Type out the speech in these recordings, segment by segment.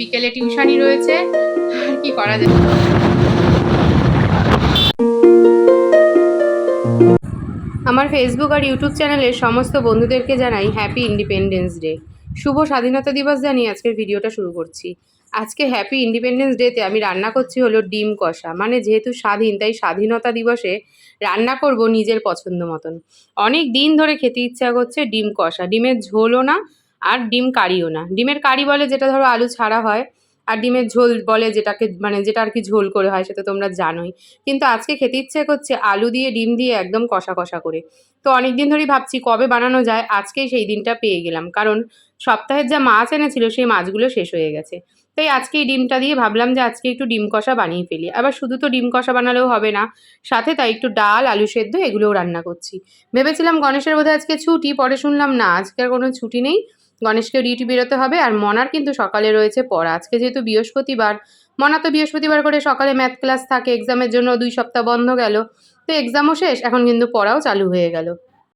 বিকেলে টিউশনই রয়েছে। আর কি করা যায়? আমার ফেসবুক আর ইউটিউব চ্যানেলের সমস্ত বন্ধুদেরকে জানাই হ্যাপি ইন্ডিপেন্ডেন্স ডে শুভ স্বাধীনতা দিবস জানিয়ে আজকের ভিডিওটা শুরু করছি। আজকে হ্যাপি ইন্ডিপেন্ডেন্স ডেতে আমি রান্না করছি হলো ডিম কষা। মানে যেহেতু স্বাধীন, তাই স্বাধীনতা দিবসে রান্না করব নিজের পছন্দ মতন। অনেক দিন ধরে খেতে ইচ্ছা করছে ডিম কষা। ডিমের ঝোলও না আর ডিম কারিও না। ডিমের কারি বলে যেটা ধরো আলু ছাড়া হয়, আর ডিমের ঝোল বলে যেটাকে মানে যেটা আর কি ঝোল করে হয় সেটা তোমরা জানোই। কিন্তু আজকে খেতে ইচ্ছে করছে আলু দিয়ে, ডিম দিয়ে একদম কষা কষা করে। তো অনেক দিন ধরেই ভাবছি কবে বানানো যায়, আজকেই সেই দিনটা পেয়ে গেলাম। কারণ সপ্তাহের যা মাছ এনেছিল সেই মাছগুলো শেষ হয়ে গেছে। তাই আজকে এই ডিমটা দিয়ে ভাবলাম যে আজকে একটু ডিম কষা বানিয়ে ফেলি। আবার শুধু তো ডিম কষা বানালেও হবে না, সাথে তাই একটু ডাল, আলু সেদ্ধ, এগুলোও রান্না করছি। ভেবেছিলাম গণেশের বোধহয় আজকে ছুটি, পরে শুনলাম না, আজকে আর কোনো ছুটি নেই। গণেশকে ডিউটি বেরোতে হবে আর মনার কিন্তু সকালে রয়েছে পড়া। আজকে যেহেতু বৃহস্পতিবার মনা তো বৃহস্পতিবার করে সকালে ম্যাথ ক্লাস থাকে এক্সামের জন্য দুই সপ্তাহ বন্ধ গেল। তো এক্সামও শেষ এখন কিন্তু পড়াও চালু হয়ে গেল।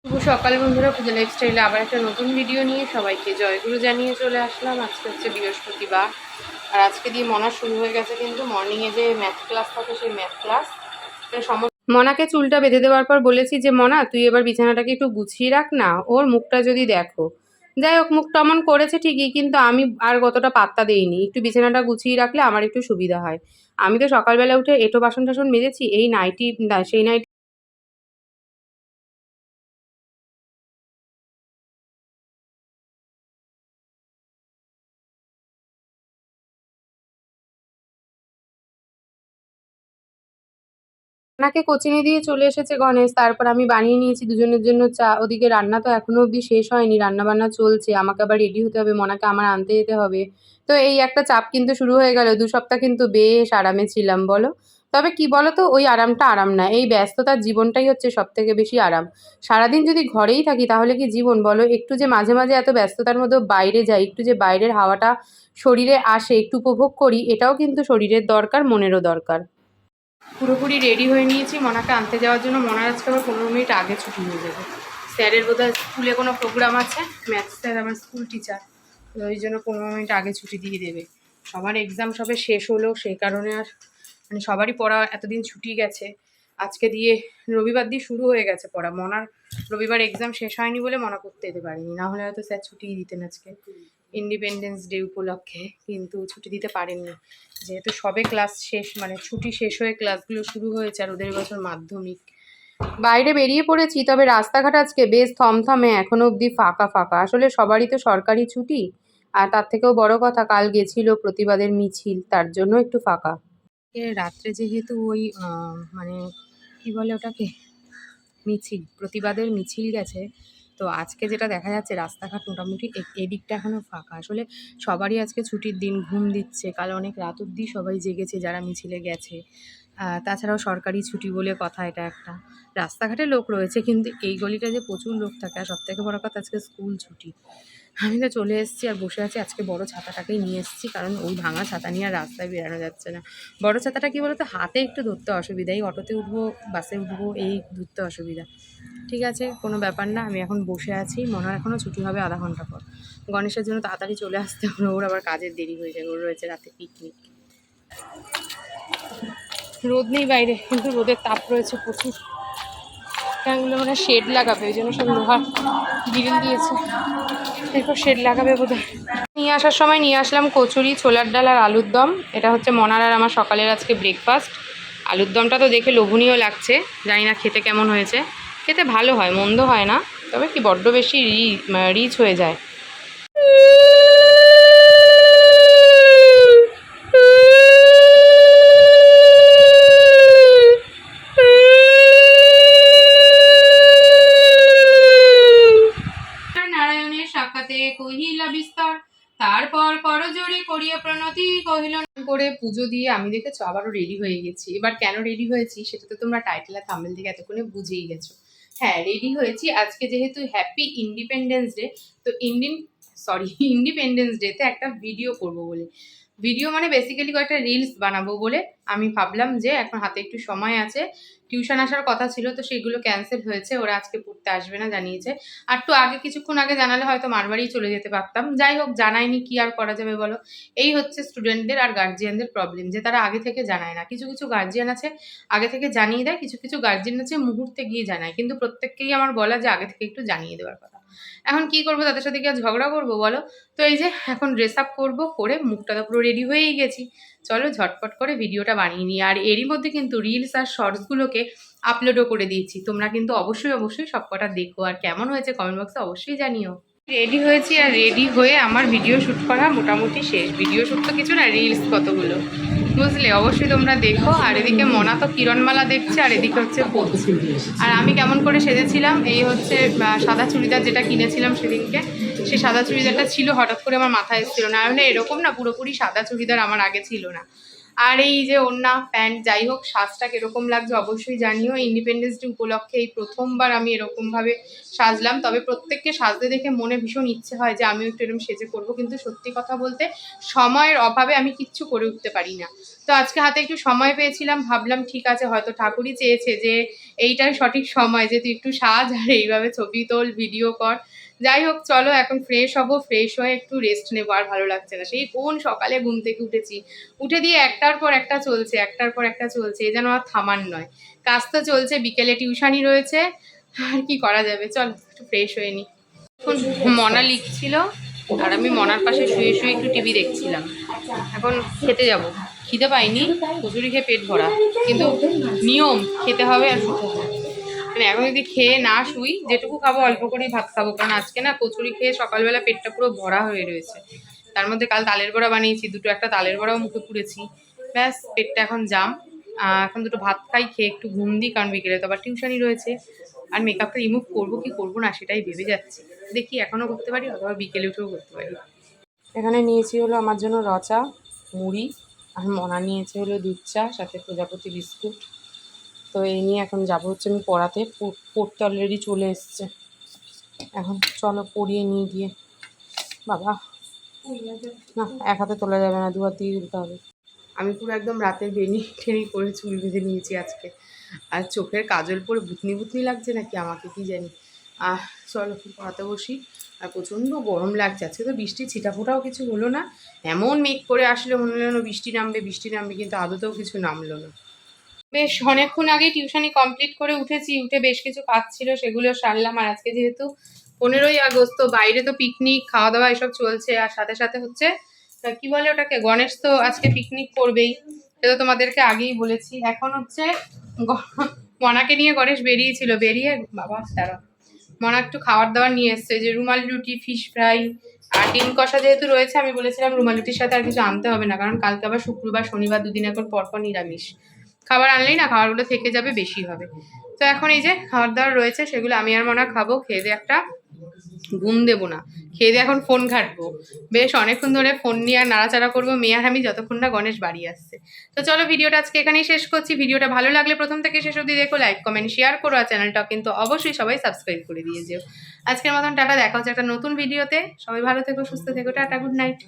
শুভ সকাল বন্ধুরা পুজো লাইফস্টাইলে আবার একটা নতুন ভিডিও নিয়ে সবাইকে জয়গুরু জানিয়ে চলে আসলাম। আজকে হচ্ছে বৃহস্পতিবার। আর আজকে দিয়ে মনা শুরু হয়ে গেছে কিন্তু মর্নিংয়ে যে ম্যাথ ক্লাস থাকে সেই ম্যাথ ক্লাস মনাকে চুলটা বেঁধে দেওয়ার পর বলেছি যে মনা তুই এবার বিছানাটাকে একটু গুছিয়ে রাখ না ওর মুখটা যদি দেখো। যাই হোক মুখ টমন করেছে ঠিকই, কিন্তু আমি আর কতটা পাত্তা দেইনি। একটু বিছানাটা গুছিয়ে রাখলে আমার একটু সুবিধা হয়। আমি তো সকালবেলা উঠে এটো বাসন টাসন মেজেছি, এই নাইটি সেই নাইটি ওনাকে কোচিংয়ে দিয়ে চলে এসেছে গণেশ, তারপর আমি বানিয়ে নিয়েছি দুজনের জন্য চা। ওদিকে রান্না তো এখনও অবধি শেষ হয়নি রান্না বান্না চলছে, আমাকে আবার রেডি হতে হবে, মনাকে আমার আনতে যেতে হবে। তো এই একটা চাপ কিন্তু শুরু হয়ে গেল, দু সপ্তাহ কিন্তু বেশ আরামে ছিলাম, বলো? তবে কি বলো তো ওই আরামটা আরাম না, এই ব্যস্ততার জীবনটাই হচ্ছে সব থেকে বেশি আরাম। সারাদিন যদি ঘরেই থাকি, তাহলে কি জীবন, বলো? একটু যে মাঝে মাঝে এত ব্যস্ততার মধ্যে বাইরে যাই, একটু যে বাইরের হাওয়াটা শরীরে আসে, একটু উপভোগ করি, এটাও কিন্তু শরীরের দরকার, মনেরও দরকার। পুরোপুরি রেডি হয়ে নিয়েছি। মনাকে আনতে যাওয়ার জন্য মনার আজকে আবার পনেরো মিনিট আগে ছুটি হয়ে যাবে। স্যারের বোধহয় স্কুলে কোনো প্রোগ্রাম আছে? ম্যাথ স্যার, আমার স্কুল টিচার ওই জন্য পনেরো মিনিট আগে ছুটি দিয়ে দেবে। সবার এক্সাম সবে শেষ হলো, সেই কারণে আর মানে সবারই পড়া এতদিন ছুটি গেছে। আজকে দিয়ে রবিবার দিয়ে শুরু হয়ে গেছে পড়া। মনার রবিবার এক্সাম শেষ হয়নি বলে মনা করতে যেতে পারিনি। না হলে হয়তো স্যার ছুটিই দিতেন আজকে। ইন্ডিপেন্ডেন্স ডে উপলক্ষে কিন্তু ছুটি দিতে পারেননি। যেহেতু সবে ক্লাস শেষ মানে ছুটি শেষ হয়ে ক্লাসগুলো শুরু হয়েছে আর ওদের বছর মাধ্যমিক। বাইরে বেরিয়ে পড়েছি, তবে রাস্তাঘাট আজকে বেশ থমথমে, এখনও অবধি ফাঁকা ফাঁকা। আসলে সবারই তো সরকারি ছুটি, আর তার থেকেও বড় কথা, কাল গেছিল প্রতিবাদের মিছিল, তার জন্য একটু ফাঁকা। রাত্রে যেহেতু ওই মানে কি বলে ওটাকে? মিছিল, প্রতিবাদের মিছিল গেছে তো আজকে যেটা দেখা যাচ্ছে রাস্তাঘাট মোটামুটি এদিকটা এখনও ফাঁকা। আসলে সবারই আজকে ছুটির দিন ঘুম দিচ্ছে। কাল অনেক রাত অবধি সবাই জেগেছে, যারা মিছিলে গেছে। তাছাড়াও সরকারি ছুটি বলে কথা এটা একটা। রাস্তাঘাটে লোক রয়েছে, কিন্তু এই গলিটা যে প্রচুর লোক থাকে, আর সবথেকে বড় কথা আজকে স্কুল ছুটি। আমি তো চলে এসেছি আর বসে আছি, আজকে বড় ছাতাটাকেই নিয়ে এসেছি, কারণ ওই ভাঙা ছাতা নিয়ে আর রাস্তায় বেরানো যাচ্ছে না। বড় ছাতাটা কি বলতো, হাতে একটু ধরতে অসুবিধা, এই অটোতে উঠবো, বাসে উঠবো, এই ধরতে অসুবিধা। ঠিক আছে, কোনো ব্যাপার না, আমি এখন বসে আছি, মনে হয় এখনও ছুটি হবে আধা ঘণ্টা পর। গণেশের জন্য তাড়াতাড়ি চলে আসতে ওর আবার কাজের দেরি হয়ে যায়, ওর রয়েছে রাতে পিকনিক রোদ নেই বাইরে, কিন্তু রোদের তাপ রয়েছে প্রচুর। এগুলো মানে শেড লাগাবে ওই জন্য সব লোহার গ্রিল দিয়েছে। এরপর শেড লাগাবে বোধহয়। নিয়ে আসার সময় নিয়ে আসলাম কচুরি, ছোলার ডাল আর আলুর দম। এটা হচ্ছে মনার আর আমার সকালের আজকে ব্রেকফাস্ট আলুর দমটা তো দেখে লোভনীয় লাগছে, জানি না খেতে কেমন হয়েছে। খেতে ভালো হয়, মন্দ হয় না, তবে কি বড্ড বেশি রিচ হয়ে যায়। তারপর করজোড়ে করিয়া প্রণতি কহিল করে পুজো দিয়ে আমি দেখেছ আবারও রেডি হয়ে গেছি। এবার কেন রেডি হয়েছি সেটা তো তোমরা টাইটেল আর থাম্বেল থেকে এতক্ষণে বুঝেই গেছো। হ্যাঁ রেডি হয়েছি। আজকে যেহেতু হ্যাপি ইন্ডিপেন্ডেন্স ডে তো ইন্ডিয়ান সরি ইন্ডিপেন্ডেন্স ডেতে একটা ভিডিও করব বলে। ভিডিও মানে বেসিক্যালি কয়েকটা রিলস বানাবো বলে। আমি ভাবলাম যে এখন হাতে একটু সময় আছে টিউশন আসার কথা ছিল তো সেগুলো ক্যান্সেল হয়েছে, ওরা আজকে পড়তে আসবে না জানিয়েছে। আর তো আগে, কিছুক্ষণ আগে জানালে হয়তো মারবাড়ি চলে যেতে পারতাম। যাই হোক, জানায়নি কি আর করা যাবে বলো? এই হচ্ছে স্টুডেন্টদের আর গার্জিয়ানদের প্রবলেম যে তারা আগে থেকে জানায় না। কিছু কিছু গার্জিয়ান আছে, আগে থেকে জানিয়ে দেয়, কিছু কিছু গার্জিয়ান আছে মুহূর্তে গিয়ে জানায়। কিন্তু প্রত্যেককেই আমার বলা যে আগে থেকে একটু জানিয়ে দেওয়ার কথা। এখন কি করব? তাদের সাথে কি আর ঝগড়া করব বলো? তো এই যে এখন ড্রেস আপ করব করে মুখটা তো পুরো রেডি হয়েই গেছি। চলো ঝটপট করে ভিডিওটা বানিয়ে নিই। আর এরই মধ্যে কিন্তু রিলস আর শর্টসগুলোকে আপলোডও করে দিয়েছি। তোমরা কিন্তু অবশ্যই অবশ্যই সব কটা দেখো। আর কেমন হয়েছে কমেন্ট বক্সে অবশ্যই জানিও। রেডি হয়েছি আর রেডি হয়ে আমার ভিডিও শ্যুট করা মোটামুটি শেষ। ভিডিও শ্যুট তো কিছু না রিলস কতগুলো? বুঝলে অবশ্যই তোমরা দেখো। আর এদিকে মনা তো কিরণমালা দেখছে, আর এদিকে হচ্ছে পড়ছে আর আমি কেমন করে সেজেছিলাম, এই হচ্ছে সাদা চুড়িদার যেটা কিনেছিলাম সেদিনকে, সেই সাদা চুড়িদারটা ছিল, হঠাৎ করে আমার মাথায় এসেছিল না। মানে এরকম না, পুরোপুরি সাদা চুড়িদার আমার আগে ছিল না। আর এই যে ওড়না প্যান্ট যাই হোক, সাজটা কীরকম লাগছে অবশ্যই জানিও। ইন্ডিপেন্ডেন্স ডে উপলক্ষে এই প্রথমবার আমি এরকমভাবে সাজলাম। তবে প্রত্যেককে সাজতে দেখে মনে ভীষণ ইচ্ছে হয় যে আমিও একটু এরকম সেজে করব। কিন্তু সত্যি কথা বলতে, সময়ের অভাবে আমি কিচ্ছু করে উঠতে পারি না। তো আজকে হাতে একটু সময় পেয়েছিলাম, ভাবলাম ঠিক আছে, হয়তো ঠাকুরই চেয়েছে যে এইটাই সঠিক সময় যে তুই একটু সাজ আর এইভাবে ছবি তোল ভিডিও কর। যাই হোক, চলো, এখন ফ্রেশ হব ফ্রেশ হয়ে একটু রেস্ট নেব, আর ভালো লাগছে না। সেই কোন সকালে ঘুম থেকে উঠেছি, উঠে দিয়ে একটার পর একটা চলছে, একটার পর একটা চলছে, এ যেন আর থামার নয়। কাজ তো চলছে, বিকেলে টিউশনই রয়েছে, আর কি করা যাবে? চল, একটু ফ্রেশ হয়ে নি। এখন মনা লিখছিল, আর আমি মনার পাশে শুয়ে শুয়ে একটু টিভি দেখছিলাম। এখন খেতে যাব। খিদে পাইনি, কচুরি খেয়ে পেট ভরা। কিন্তু নিয়ম, খেতে হবে আর শুতে হবে। মানে এখন যদি খেয়ে না শুই, যেটুকু খাব অল্প করেই ভাত খাব। কারণ আজকে না কচুরি খেয়ে সকালবেলা পেটটা পুরো ভরা হয়ে রয়েছে। তার মধ্যে কাল তালের বড়া বানিয়েছি, দুটো একটা তালের বড়াও মুখে পুড়েছি। ব্যাস, পেটটা এখন জাম। এখন দুটো ভাত খাই, খেয়ে একটু ঘুম দিই, কারণ বিকেলে তো আবার টিউশনই রয়েছে। আর মেকআপটা রিমুভ করব, কি করব না সেটাই ভেবে যাচ্ছি। দেখি এখনও করতে পারি, অথবা বিকেলে উঠেও করতে পারি। এখানে নিয়েছি হলো আমার জন্য রচা মুড়ি, আর মনা নিয়েছে হলো দুধ চা, সাথে প্রজাপতি বিস্কুট। তো এই নিয়ে এখন যাব হচ্ছে আমি পড়াতে। পড়- পড়তে অলরেডি চলে এসছে। এখন চলো পড়িয়ে নিয়ে গিয়ে। বাবা, না, এক হাতে তোলা যাবে না দু হাত দিয়ে তুলতে হবে। আমি পুরো একদম রাতে বেনি টেনি করে চুল বেঁধে নিয়েছি আজকে। আর চোখের কাজল পরে ভুতনি ভুতনি লাগছে নাকি আমাকে কি জানি। আহ, চলো পড়াতে বসি। আর প্রচণ্ড গরম লাগছে। আজকে তো বৃষ্টি, ছিটাফোটাও কিছু হলো না। এমন মেঘ করে আসলে মনে হলো বৃষ্টি নামবে বৃষ্টি নামবে, কিন্তু আদতেও কিছু নামলো না। বেশ অনেকক্ষণ আগে টিউশনি কমপ্লিট করে উঠেছি, উঠে বেশ কিছু কাজ ছিল, সেগুলো সারলাম আর আজকে যেহেতু পনেরোই আগস্ট, তো বাইরে তো পিকনিক খাওয়া দাওয়া এসব চলছে আর সাথে সাথে হচ্ছে কি বলে ওটাকে, গণেশ তো আজকে পিকনিক করবেই সেটা তোমাদেরকে আগেই বলেছি। এখন হচ্ছে মনাকে নিয়ে গণেশ বেরিয়েছিল, বেরিয়ে বাবা তারা মনা একটু খাবার দাবার নিয়ে এসছে, যে রুমাল রুটি ফিশ ফ্রাই আর ডিম কষা যেহেতু রয়েছে, আমি বলেছিলাম রুমাল রুটির সাথে আর কিছু আনতে হবে না, কারণ কালকে আবার শুক্রবার, শনিবার দুদিন এখন পরপর নিরামিষ। খাবার আনলেই না, খাবারগুলো থেকে যাবে, বেশি হবে। তো এখন এই যে খাবার দাবার রয়েছে, সেগুলো আমি আর মনা খাব, খেয়ে দিয়ে একটা ঘুম দেবো না। খেয়ে দিয়ে এখন ফোন ঘাটবো। বেশ, অনেকক্ষণ ধরে ফোন নিয়ে আর নাড়াচাড়া করব, মেয়ে আর আমি যতক্ষণ না গণেশ বাড়ি আসছে। তো চলো ভিডিওটা আজকে এখানেই শেষ করছি। ভিডিওটা ভালো লাগলে প্রথম থেকে শেষ অবধি দেখো লাইক কমেন্ট শেয়ার করো, আর চ্যানেলটা কিন্তু অবশ্যই সবাই সাবস্ক্রাইব করে দিয়ে যেও। আজকের মতন টাটা, দেখা হচ্ছে একটা নতুন ভিডিওতে সবাই ভালো থেকো, সুস্থ থেকো, টাটা গুড নাইট